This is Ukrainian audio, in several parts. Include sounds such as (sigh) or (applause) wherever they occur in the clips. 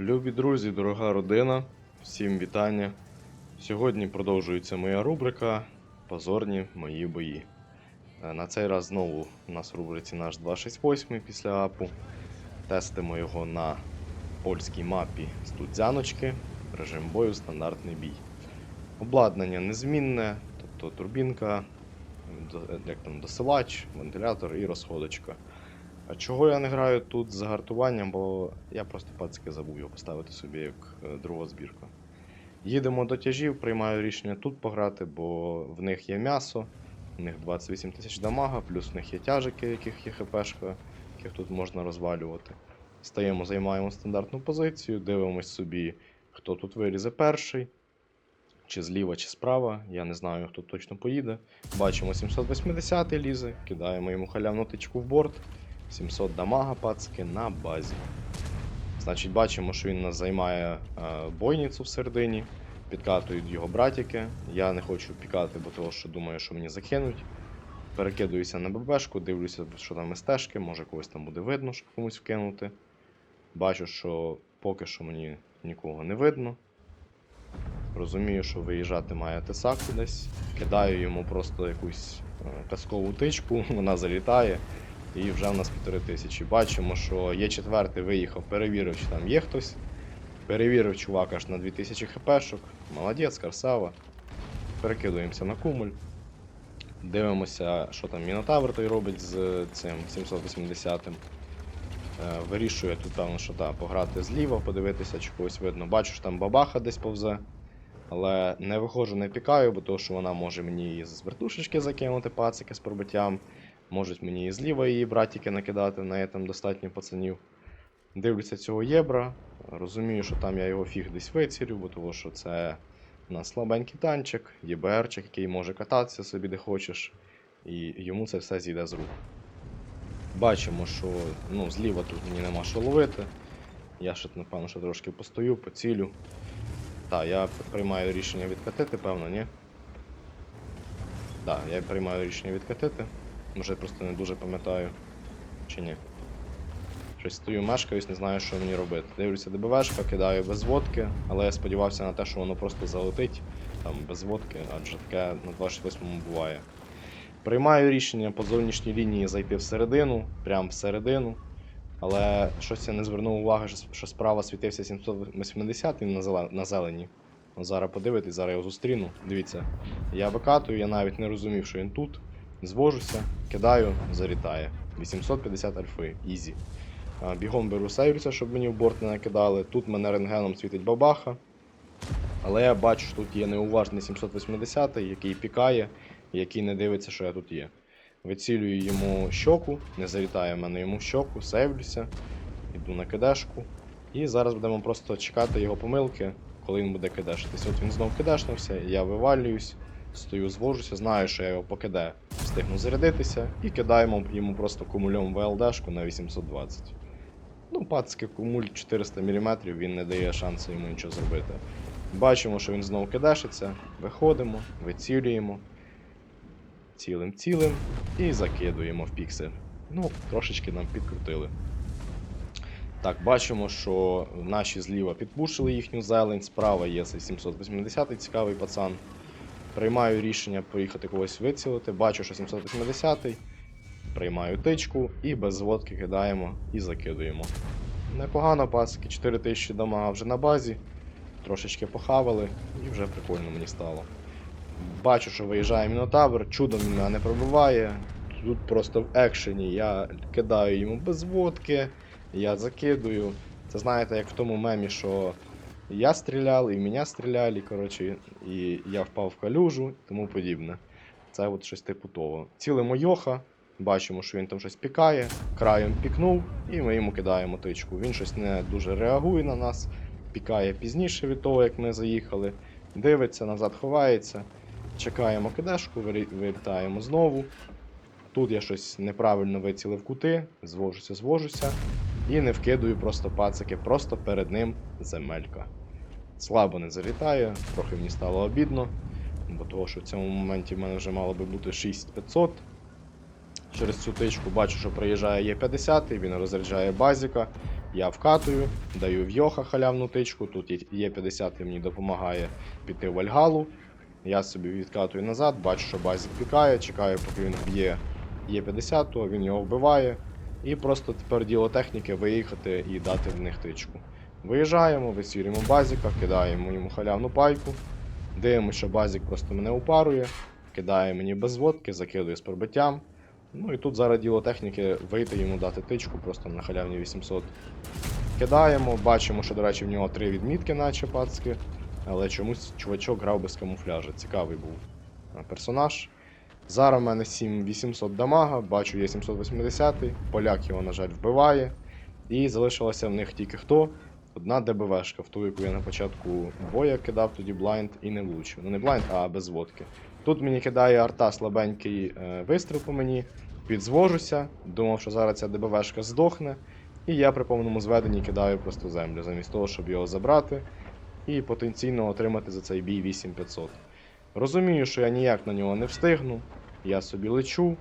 Любі друзі, дорога родина, всім вітання. Сьогодні продовжується моя рубрика Позорні мої бої. Е, На цей раз знову у нас в рубриці наш 268 після АПу. Тестимо його на польській мапі Студзяночки, режим бою стандартний бій. Обладнання незмінне, тобто турбінка, як там, досилач, вентилятор і розходочка. А чого я не граю тут з загартуванням, бо я просто пацики забув його поставити собі як е, другу збірку. Їдемо до тяжів, приймаю рішення тут пограти, бо в них є м'ясо, в них 28 тисяч дамага, плюс в них є тяжики, яких є хпшка, яких тут можна розвалювати. Стаємо, займаємо стандартну позицію, дивимось собі, хто тут вилізе перший, чи зліва, чи справа. Я не знаю, хто точно поїде. Бачимо 780 лізе, кидаємо йому халявну тичку в борт. 700 дамага пацки на базі. Значить, бачимо, що він нас займає е, бойницю всередині. Підкатують його братики. Я не хочу пікати, бо того, що думаю, що мені закинуть. Перекидуюся на ББшку, дивлюся, що там стежки, може когось там буде видно, щоб комусь вкинути. Бачу, що поки що мені нікого не видно. Розумію, що виїжджати має тесак десь. Кидаю йому просто якусь е, казкову тичку, (laughs) вона залітає. І вже в нас півтори тисячі. Бачимо, що є четвертий виїхав, перевірив, чи там є хтось. Перевірив чувак аж на 2000 хпшок. Молодець, красава. Перекидуємося на кумуль. Дивимося, що там Мінотавр той робить з цим 780-м. Е, Вирішує тут, певно, що так, пограти зліва, подивитися, чи когось видно. Бачу, що там бабаха десь повзе. Але не виходжу, не пікаю, бо то, що вона може мені з вертушечки закинути пацики з пробиттям. Можуть мені і зліва її братики накидати, неї там достатньо пацанів. Дивлюся цього єбра. Розумію, що там я його фіг десь вицілю, бо того, що це у нас слабенький танчик, ЄБРчик, який може кататися собі де хочеш, і йому це все зійде з рук. Бачимо, що ну, зліва тут мені нема що ловити. Я ще, напевно, що трошки постою, поцілю. Так, я приймаю рішення відкатити, певно, ні? Так, я приймаю рішення відкатити. Може, я просто не дуже пам'ятаю. Чи ні. Щось стою, мешкаюсь, не знаю, що мені робити. Дивлюся ДБВшка, кидаю без водки, але я сподівався на те, що воно просто залетить там без водки, адже таке на 28-му буває. Приймаю рішення по зовнішній лінії зайти всередину, прямо всередину. Але щось я не звернув уваги, що- справа світився 780 він на зелені. Зараз подивитись, зараз його зустріну. Дивіться, я викатую, я навіть не розумів, що він тут. Звожуся, кидаю, залітає. 850 альфи, ізі. Бігом беру сейвлюся, щоб мені в борт не накидали. Тут мене рентгеном світить бабаха. Але я бачу, що тут є неуважний 780, який пікає, який не дивиться, що я тут є. Вицілюю йому щоку, не залітає в мене йому щоку, сейвлюся, йду на кидешку. І зараз будемо просто чекати його помилки, коли він буде кидешитись. От він знов кидешнувся, я вивалююсь, стою, звожуся, знаю, що я його покиде, встигну зарядитися і кидаємо йому просто кумульом ВЛДшку на 820. Ну, пацки кумуль 400 мм, він не дає шансу йому нічого зробити. Бачимо, що він знову кидешиться, виходимо, вицілюємо, цілим цілим і закидуємо в піксель. Ну, трошечки нам підкрутили. Так, бачимо, що наші зліва підпушили їхню зелень, справа є цей 780 цікавий пацан. Приймаю рішення поїхати когось вицілити. Бачу, що 780 Приймаю тичку і без зводки кидаємо і закидуємо. Непогано, пацики, 4000 дамага вже на базі. Трошечки похавали, і вже прикольно мені стало. Бачу, що виїжджає Мінотавр, чудом він мене не пробиває. Тут просто в екшені я кидаю йому без водки, я закидую. Це знаєте, як в тому мемі, що я стріляв, і мене стріляли, коротше, і я впав в калюжу і тому подібне. Це от щось типу того. Цілимо Йоха, бачимо, що він там щось пікає, краєм пікнув, і ми йому кидаємо тичку. Він щось не дуже реагує на нас, пікає пізніше від того, як ми заїхали, дивиться, назад ховається. Чекаємо кидешку, вилітаємо знову. Тут я щось неправильно вицілив кути, звожуся, звожуся. І не вкидую просто пацики, просто перед ним земелька. Слабо не залітає, трохи мені стало обідно, бо того, що в цьому моменті в мене вже мало би бути 6500. Через цю тичку бачу, що приїжджає Є50, він розряджає базіка. Я вкатую, даю в Йоха халявну тичку. Тут є- є 50 мені допомагає піти в Вальгалу. Я собі відкатую назад, бачу, що базік пікає, чекаю, поки він вб'є є 50, він його вбиває. І просто тепер діло техніки виїхати і дати в них тичку. Виїжджаємо, висвірюємо базіка, кидаємо йому халявну пайку. Дивимося, що базік просто мене упарує, кидає мені без водки, закидує з пробиттям. Ну і тут зараз діло техніки вийти йому дати тичку просто на халявні 800. Кидаємо, бачимо, що, до речі, в нього три відмітки, наче пацки. Але чомусь чувачок грав без камуфляжа. Цікавий був персонаж. Зараз в мене 7800 дамага, бачу є 780, поляк його, на жаль, вбиває. І залишилося в них тільки хто? Одна ДБВшка, в ту, яку я на початку боя кидав тоді блайнд і не влучив. Ну не блайнд, а без водки. Тут мені кидає арта слабенький е, вистріл по мені, підзвожуся, думав, що зараз ця ДБВшка здохне. І я при повному зведенні кидаю просто землю, замість того, щоб його забрати і потенційно отримати за цей бій 8500. Розумію, що я ніяк на нього не встигну, я собі лечу,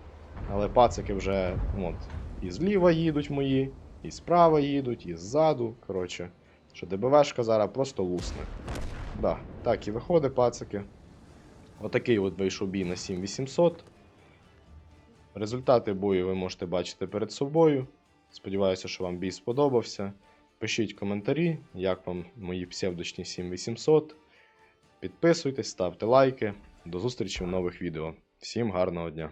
але пацики вже от, і зліва їдуть мої, і справа їдуть, і ззаду. Коротше, що ДБВшка зараз просто лусне. Да, так і виходить, пацики. Отакий от вийшов бій на 7800. Результати бою ви можете бачити перед собою. Сподіваюся, що вам бій сподобався. Пишіть коментарі, як вам мої псевдочні 7800. Підписуйтесь, ставте лайки. До зустрічі в нових відео. Всім гарного дня!